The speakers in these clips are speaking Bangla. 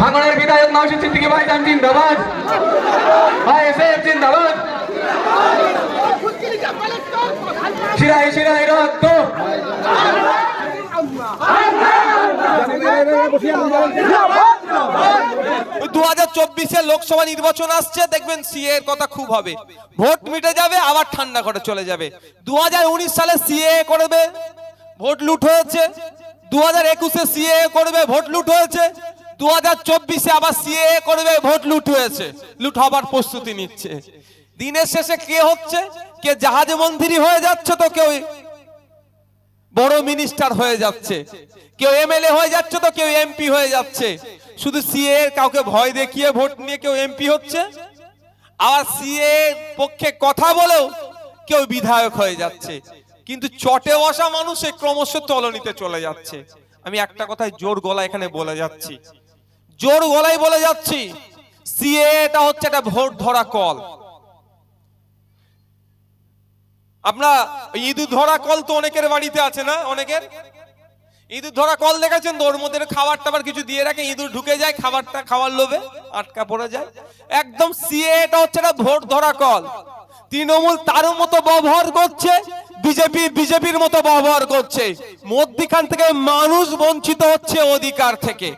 ভাঙনের বিধায়ক নওশিদ সিদ্দিকী ভাইজান জিন্দাবাদ। ভাই এসএফ জিন্দাবাদ। শিরাই শিরাই রক্ত। দু হাজার চব্বিশে লোকসভা নির্বাচন আসছে, দেখবেন সিএ এর কথা খুব হবে। ভোট মিটে যাবে, আবার ঠান্ডা করে চলে যাবে। দু হাজার উনিশ সালে সিএ করবে, ভোট লুট হয়েছে। দু হাজার একুশে সিএ করবে, ভোট লুট হয়েছে। দু হাজার চব্বিশে আবার সিএ করবে, ভোট লুট হয়েছে। লুট হবার প্রস্তুতি নিচ্ছে। দিনের শেষে কে হচ্ছে? কে জাহাজ মন্ত্রী হয়ে যাচ্ছে তো কেউ বড় মিনিস্টার হয়ে যাচ্ছে। কেউ এমএলএ হয়ে যাচ্ছে তো কেউ এমপি হয়ে যাচ্ছে। শুধু সিএ কাউকে ভয় দেখিয়ে ভোট নিয়ে কেউ এমপি হচ্ছে? আবার সিএ পক্ষে কথা বলেও কেউ বিধায়ক হয়ে যাচ্ছে। কিন্তু চটে বসা মানুষে ক্রমশ তলনিতে চলে যাচ্ছে। আমি একটা কথায় জোর গলা এখানে বলে যাচ্ছি। জোর গলায় বলে যাচ্ছি, সিএ, এটা হচ্ছে একটা ভোট ধরা কল। আপনার ইঁদুর ধরা কল তো অনেকের বাড়িতে আছে না, অনেকের? ইঁদুর ধরা কল দেখেছেন? তো ওর মধ্যে খাবার টাবার কিছু দিয়ে রাখে, ইঁদুর ঢুকে যায়, খাবারটা খাওয়ার লোভে আটকা পড়ে যায়। একদম সিএটা হচ্ছে একটা ভোট ধরা কল। তৃণমূল তার মতো ব্যবহার করছে, বিজেপি বিজেপির মতো ব্যবহার করছে। মধ্যিখান থেকে মানুষ বঞ্চিত হচ্ছে অধিকার থেকে।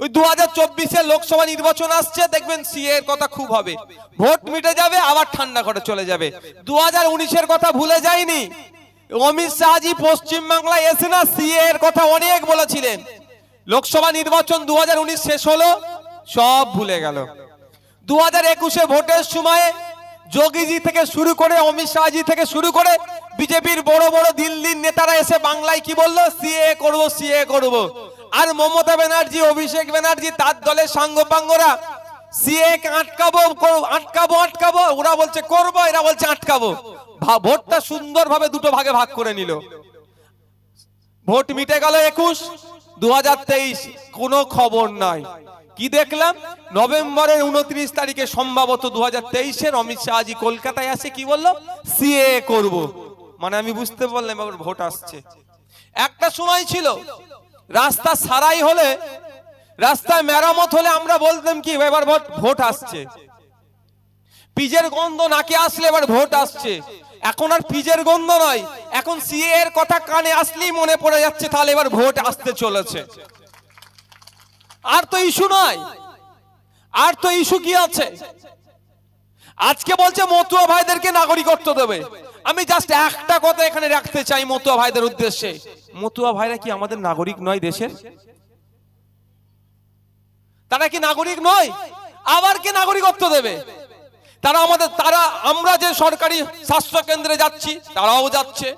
ওই দু হাজার চব্বিশে লোকসভা নির্বাচন আসছে, দেখবেন সিএ এর কথা খুব হবে। ভোট মিটে যাবে, আবার ঠান্ডা করে চলে যাবে। দু হাজার উনিশের কথা ভুলে যায়নি অমিত শাহজি পশ্চিম বাংলায় এসে না সিএ এর কথা অনেক বলেছিলেন। লোকসভা নির্বাচন দু হাজার উনিশ শেষ হলো, সব ভুলে গেল। দু হাজার একুশে ভোটের সময়ে যোগীজি থেকে শুরু করে, অমিত শাহজি থেকে শুরু করে বিজেপির বড় বড় দিল্লির নেতারা এসে বাংলায় কি বলল? সিএ করব সিএ করব। আর মমতা ব্যানার্জি, অভিষেক ব্যানার্জি, তার দলের সাঙ্গপাঙ্গরা সিএ আটকাবো আটকাবো আটকাবো, ওরা বলছে করব, এরা বলছে আটকাবো। ভোটটা সুন্দরভাবে দুটো ভাগে ভাগ করে নিল। ভোট মিটে গেল একুশ দু হাজার তেইশ, কোনো খবর নাই। কি দেখলাম? নভেম্বরের উনত্রিশ তারিখে সম্ভবত দু হাজার তেইশের অমিত শাহজি কলকাতায় আসে, কি বলল? সিএ করব। মানে আমি বুঝতে পারলাম ভোট আসছে। একটা সময় ছিল রাস্তা সারাই হলে, রাস্তায় মেরামত হলে আমরা বলতাম কি, এবার ভোট আসছে। পিজের গন্ধ নাকে আসলে এবার ভোট আসছে। এখন আর পিজের গন্ধ নয়, এখন সিএ এর কথা কানে আসলেই মনে পড়ে যাচ্ছে, তাহলে এবার ভোট আসতে চলেছে। আর তো ইস্যু নয়, আর তো ইস্যু কি আছে? আজকে বলছে মতুয়া ভাইদেরকে নাগরিকত্ব দেবে। আমি জাস্ট একটা কথা এখানে রাখতে চাই মতুয়া ভাইদের উদ্দেশ্যে। মতুয়া ভাইরা কি আমাদের নাগরিক নয় দেশের? তারা কি নাগরিক নয়? আবার কি নাগরিকত্ব দেবে? তারা আমাদের, তারা, আমরা যে সরকারি স্বাস্থ্য কেন্দ্রে যাচ্ছি, তারাও যাচ্ছে।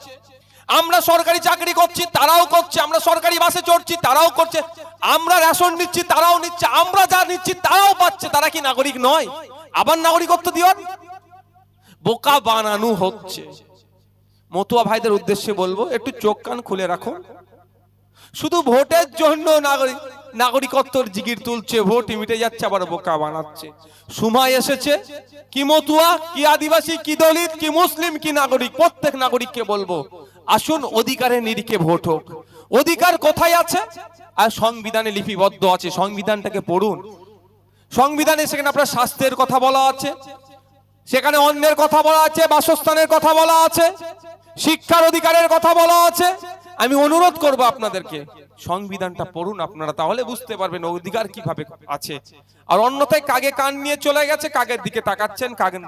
আমরা সরকারি চাকরি করছি, তারাও করছে। আমরা সরকারি বাসে চড়ছি, তারাও করছে। আমরা রেশন নিচ্ছি, তারাও নিচ্ছে। আমরা যা নিচ্ছি, তারাও পাচ্ছে। তারা কি নাগরিক নয়? আবার নাগরিকত্ব দিওয়ার? বোকা বানানো হচ্ছে। মতুয়া ভাইদের উদ্দেশ্যে বলব, একটু চোখ কান খুলে রাখো। শুধু ভোটের জন্য নাগরিক নাগরিকত্বর জিগির তুলছে ভোট মিটে যাচ্ছে, আবার বোকা বানাচ্ছে। সময় এসেছে, কি মতুয়া, কি আদিবাসী, কি দলিত, কি মুসলিম, কি নাগরিক, প্রত্যেক নাগরিককে বলব, আসুন অধিকারের নিরিখে ভোট হোক। অধিকার কোথায় আছে? আর সংবিধানে লিপিবদ্ধ আছে, সংবিধানটাকে পড়ুন। সংবিধানে সেখানে আপনার স্বাস্থ্যের কথা বলা আছে, সেখানে অন্যের কথা বলা আছে, বাসস্থানের কথা বলা আছে। শিক্ষার অধিকারের কথা বলা আছে। আমি অনুরোধ করব আপনাদেরকে, সংবিধানটা পড়ুন আপনারা, তাহলে বুঝতে পারবেন অধিকার কীভাবে আছে। আর অন্যথায় কাগে কান নিয়ে চলে গেছে, কাগের দিকে তাকাচ্ছেন, কাগে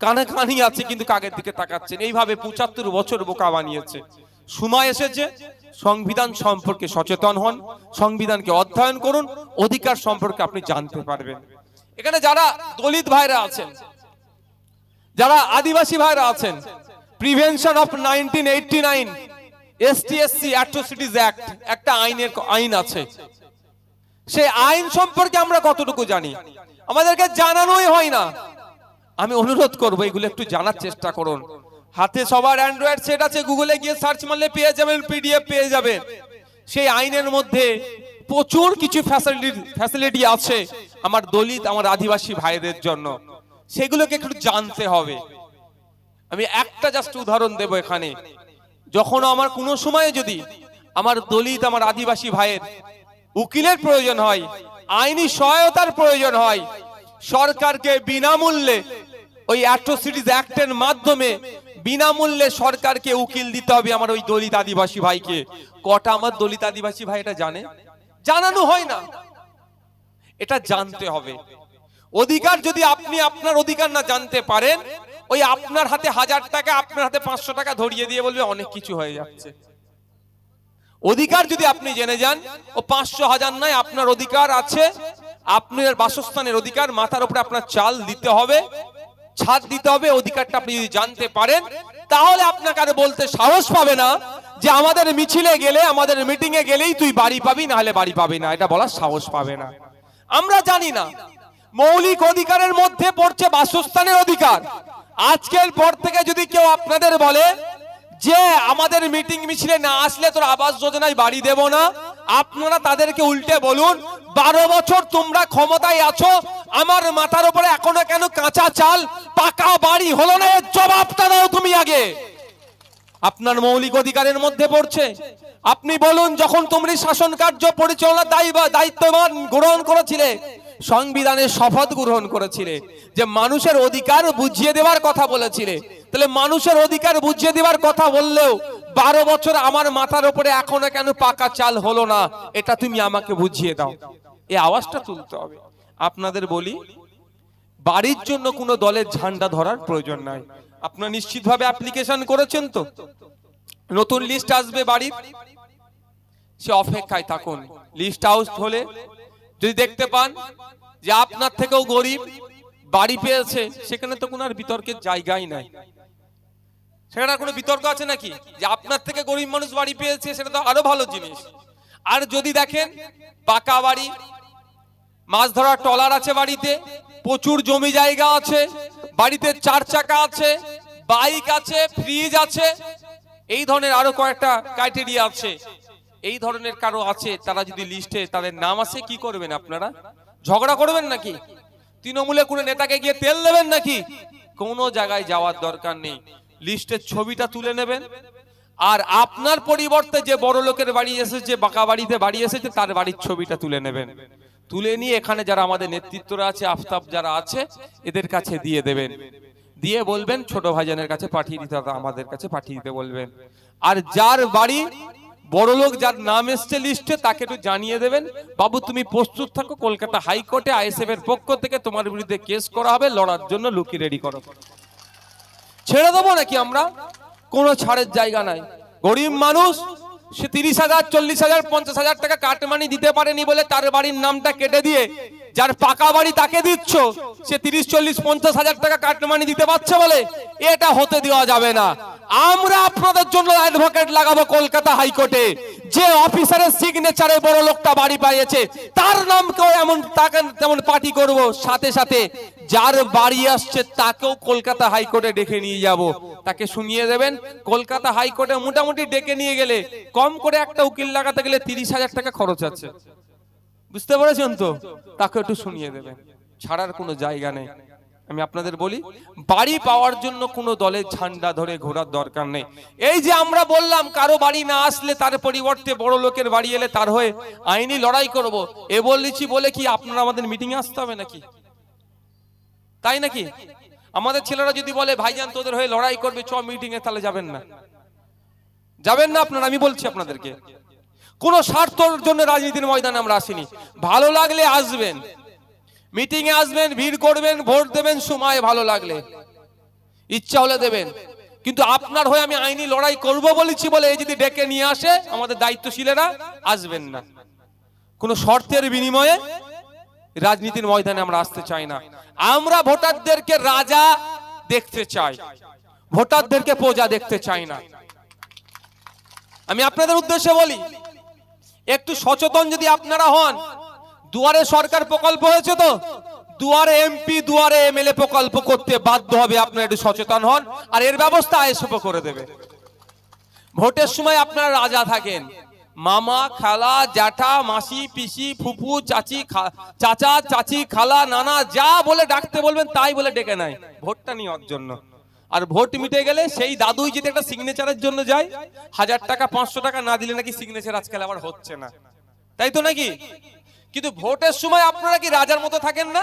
কানে কানই আছে, কিন্তু কাগের দিকে তাকাচ্ছেন। এইভাবে পঁচাত্তর বছর বোকা বানিয়েছে। সময় এসেছে, সংবিধান সম্পর্কে সচেতন হন, সংবিধানকে অধ্যয়ন করুন, অধিকার সম্পর্কে আপনি জানতে পারবেন। এখানে যারা দলিত ভাইরা আছেন, যারা আদিবাসী ভাইরা আছেন prevention of nineteen eighty nine STSC atrocities act একটা আইনের আইন আছে। সেই আইন সম্পর্কে আমরা কতটুকু জানি? আমাদেরকে জানানোই হয় না। আমি অনুরোধ করব, এগুলো একটু জানার চেষ্টা করুন। হাতে সবার অ্যান্ড্রয়েড সেট আছে গুগলে গিয়ে সার্চ মারলে পেয়ে যাবেন পিডিএফ পেয়ে যাবেন। সেই আইনের মধ্যে প্রচুর কিছু ফ্যাসিলিটি ফ্যাসিলিটি আছে আমার দলিত, আমার আদিবাসী ভাইদের জন্য। সেগুলোকে একটু জানতে হবে। আমি একটা জাস্ট উদাহরণ দেব এখানে। যখন আমার কোনো সময়ে যদি আমার দলিত, আমার আদিবাসী ভাইয়ের উকিলের প্রয়োজন হয়, আইনি সহায়তার প্রয়োজন হয়, সরকারকে বিনামূল্যে ওই অ্যাট্রোসিটিজ অ্যাক্টের মাধ্যমে বিনামূল্যে সরকারকে উকিল দিতে হবে আমার ওই দলিত আদিবাসী ভাইকে। কটা আমার দলিত আদিবাসী ভাই এটা জানে? জানানো হয় না। এটা জানতে হবে। অধিকার যদি আপনি আপনার অধিকার না জানতে পারেন ওই আপনার হাতে হাজার টাকা, আপনার হাতে পাঁচশো টাকা ধরিয়ে দিয়ে বলবে, অনেক কিছু হয়ে যাচ্ছে। অধিকার যদি আপনি জেনে যান, ও পাঁচশো হাজার নয়, আপনার অধিকার আছে আপনার বাসস্থানের অধিকার, মাথার উপরে আপনার চাল দিতে হবে, ছাদ দিতে হবে, অধিকারটা আপনি যদি জানতে পারেন, তাহলে আপনাকে আর বলতে সাহস পাবে না যে আমাদের মিছিলে গেলে, আমাদের মিটিং এ গেলেই তুই বাড়ি পাবি না হলে বাড়ি পাবি না। এটা বলার সাহস পাবে না। আমরা জানি না, মৌলিক অধিকারের মধ্যে পড়ছে বাসস্থানের অধিকার। আজকের পর থেকে যদি কেউ আপনাদের বলে যে আমাদের মিটিং মিছিলে না আসলে তোর আবাস যোজনায় বাড়ি দেব না, আপনারা তাদেরকে উল্টে বলুন, বারো বছর তোমরা ক্ষমতায় আছো, আমার মাথার উপরে এখনও কেন কাঁচা চাল, পাকা বাড়ি হলো না, এর জবাবটা দাও তুমি আগে। আপনার মৌলিক অধিকারের মধ্যে পড়ছে। আপনি বলুন, যখন তুমি শাসন কার্য পরিচালনার দায়ী দায়িত্ববান গ্রহণ করেছিলে সংবিধানের শপথ গ্রহণ করেছিলে, যে মানুষের অধিকার বুঝিয়ে দেওয়ার কথা বলেছিলে। তাহলে মানুষের অধিকার বুঝিয়ে দেওয়ার কথা বললেও বারো বছর আমার মাথার উপরে এখনও কেন পাকা চাল হলো না, এটা তুমি আমাকে বুঝিয়ে দাও। এই আওয়াজটা তুলতে হবে। আপনাদের বলি, বাড়ির জন্য কোনো দলের ঝান্ডা ধরার প্রয়োজন নাই। আপনারা নিশ্চিতভাবে অ্যাপ্লিকেশন করেছেন তো? নতুন লিস্ট আসবে বাড়ির। সে অপেক্ষায় থাকুন। লিস্ট হাউস হলে যদি দেখতে পান যে আপনার থেকেও গরিব বাড়ি পেয়েছে, সেখানে তো কোনো আর বিতর্কের জায়গাই নাই। সেখানে আর কোনো বিতর্ক আছে নাকি? যে আপনার থেকে গরিব মানুষ বাড়ি পেয়েছে, সেটা তো আরও ভালো জিনিস। আর যদি দেখেন, পাকা বাড়ি, মাছ ধরার ট্রলার আছে বাড়িতে, প্রচুর জমি জায়গা আছে, বাড়িতে চার চাকা আছে, বাইক আছে, ফ্রিজ আছে, এই ধরনের আরও কয়েকটা ক্রাইটেরিয়া আছে। এই ধরনের কারও আছে, তারা যদি লিস্টে তাদের নাম আছে, কি করবেন আপনারা? ঝগড়া করবেন নাকি? তৃণমূলে কোনো নেতাকে গিয়ে তেল দেবেন নাকি? কোনো জায়গায় যাওয়ার দরকার নেই। লিস্টের ছবিটা তুলে নেবেন। আর আপনার পরিবর্তে যে বড় লোকের বাড়ি এসেছে, বাঁকা বাড়িতে বাড়ি এসেছে, তার বাড়ির ছবিটা তুলে নেবেন। তুলে নিয়ে এখানে যারা আমাদের নেতৃত্বরা আছে, আফতাব যারা আছে, এদের কাছে দিয়ে দেবেন। দিয়ে বলবেন, ছোট ভাইজানের কাছে পাঠিয়ে দিতে আমাদের কাছে পাঠিয়ে দিতে বলবেন। আর যার বাড়ি বড় লোক যার নাম এসছে লিস্টে, তাকে একটু জানিয়ে দেবেন। বাবু, তুমি প্রস্তুত থাকো, কলকাতা হাইকোর্টে আইএসএফ এর পক্ষ থেকে তোমার বিরুদ্ধে কেস করা হবে, লড়ার জন্য লুকি রেডি করো। ছেড়ে দেবো নাকি আমরা? কোনো ছাড়ের জায়গা নাই। গরিব মানুষ, সে তিরিশ হাজার, চল্লিশ হাজার, পঞ্চাশ হাজার টাকা কাটমানি দিতে পারেনি বলে তার বাড়ির নামটা কেটে দিয়ে যার পাকা বাড়ি তাকে দিচ্ছ, সে তিরিশ, চল্লিশ, পঞ্চাশ হাজার টাকা কাটমানি দিতে পারছে বলে, এটা হতে দেওয়া যাবে না। আমরা আপনাদের জন্য অ্যাডভোকেট লাগাবো কলকাতা হাইকোর্টে। যে অফিসারের সিগনেচারে বড় লোকটা বাড়ি পাইয়েছে, তার নামকেও এমন তাকে তেমন পার্টি করব। সাথে সাথে যার বাড়ি আসছে, তাকেও কলকাতা হাইকোর্টে ডেকে নিয়ে যাব। তাকে শুনিয়ে দেবেন, কলকাতা হাইকোর্টে মোটামুটি ডেকে নিয়ে গেলে কম করে একটা উকিল লাগাতে গেলে তিরিশ হাজার টাকা খরচ আছে। বুঝতে পেরেছেন তো? তাকে একটু শুনিয়ে দেবেন। ছাড়ার কোনো জায়গা নেই। আমি আপনাদের বলি, বাড়ি পাওয়ার জন্য কোনো দলের ঝান্ডা ধরে ঘোরার দরকার নেই। এই যে আমরা বললাম, কারও বাড়ি না আসলে তার পরিবর্তে বড় লোকের বাড়ি এলে তার হয়ে আইনি লড়াই করব। এ বলেছি বলে কি আপনারা আমাদের মিটিং আসতে হবে নাকি? তাই নাকি? আমাদের ছেলেরা যদি বলে, ভাইজান, তোদের হয়ে লড়াই করবে, চ মিটিং এ, তাহলে যাবেন না। যাবেন না আপনারা, আমি বলছি আপনাদেরকে। কোনো স্বার্থর জন্য রাজনীতির ময়দানে আমরা আসিনি। ভালো লাগলে আসবেন। মিটিং এ আসবেন, ভিড় করবেন, ভোট দেবেন, সময় ভালো লাগলে। ইচ্ছা হলে দেবেন। কিন্তু আপনার হয়ে আমি আইনি লড়াই করব বলেছি বলে এই যদি ডেকে নিয়ে আসে, আমাদের দায়িত্বশীলেরা আসবেন না। কোনো শর্তের বিনিময়ে রাজনীতির ময়দানে আমরা আসতে চাই না। আমরা ভোটারদেরকে রাজা দেখতে চাই। ভোটারদেরকে প্রজা দেখতে চাই না। আমি আপনাদের উদ্দেশ্যে বলি, একটু সচেতন যদি আপনারা হন দুয়ারে সরকার প্রকল্প হয়েছে তো? দুয়ারে এমপি দুয়ারে এমএলএ প্রকল্প করতে বাধ্য হবে, আপনারা একটু সচেতন হন, আর এর ব্যবস্থা আইএসএফ করে দেবে। ভোটের সময় আপনারা রাজা থাকেন। মামা, খালা, জ্যাঠা, মাসি, পিসি ফুফু চাচি চাচা, চাচি, খালা, নানা, যা বলে ডাকতে বলবেন, তাই বলে ডেকে নেয়। ভোটটা নেওয়ার জন্য। আর ভোট মিটে গেলে সেই দাদুই যদি একটা সিগনেচারের জন্য যায়, হাজার টাকা, পাঁচশো টাকা না দিলে নাকি সিগনেচার আজকাল আবার হচ্ছে না। তাই তো নাকি? কিন্তু ভোটের সময় আপনারা কি রাজার মতো থাকেন না?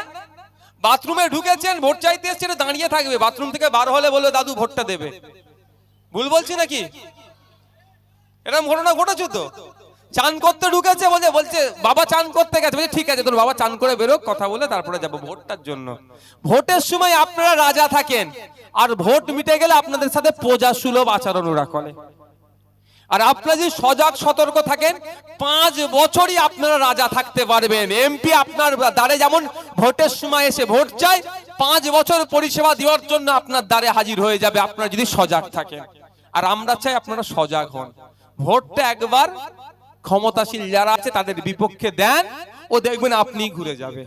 বাথরুমে ঢুকেছেন, ভোট চাইতে এসছেন দাঁড়িয়ে থাকবে। বাথরুম থেকে বার হলে বলবে, দাদু, ভোটটা দেবে। ভুল বলছি নাকি? এরকম ঘটনা ঘটেছে তো? চান করতে ঢুকেছে বলছে বলছে, বাবা চান করতে গেছে। বলছে, ঠিক আছে, তোর বাবা চান করে বেরো কথা বলে তারপরে যাব ভোটটার জন্য। ভোটের সময় আপনারা রাজা থাকেন, আর ভোট মিটে গেলে আপনাদের সাথে প্রজা সুলভ আচরণ ওরা করে। আর আপনারা যদি সজাগ, সতর্ক থাকেন, পাঁচ বছরই আপনারা রাজা থাকতে পারবেন। এমপি আপনার দ্বারে যেমন ভোটের সময় এসে ভোট চায়, পাঁচ বছর পরিষেবা দেওয়ার জন্য আপনার দ্বারে হাজির হয়ে যাবে আপনারা যদি সজাগ থাকেন। আর আমরা চাই আপনারা সজাগ হন। ভোটটা একবার ক্ষমতাশীল যারা আছে তাদের বিপক্ষে দেন, ও দেখবেন আপনি ঘুরে যাবে।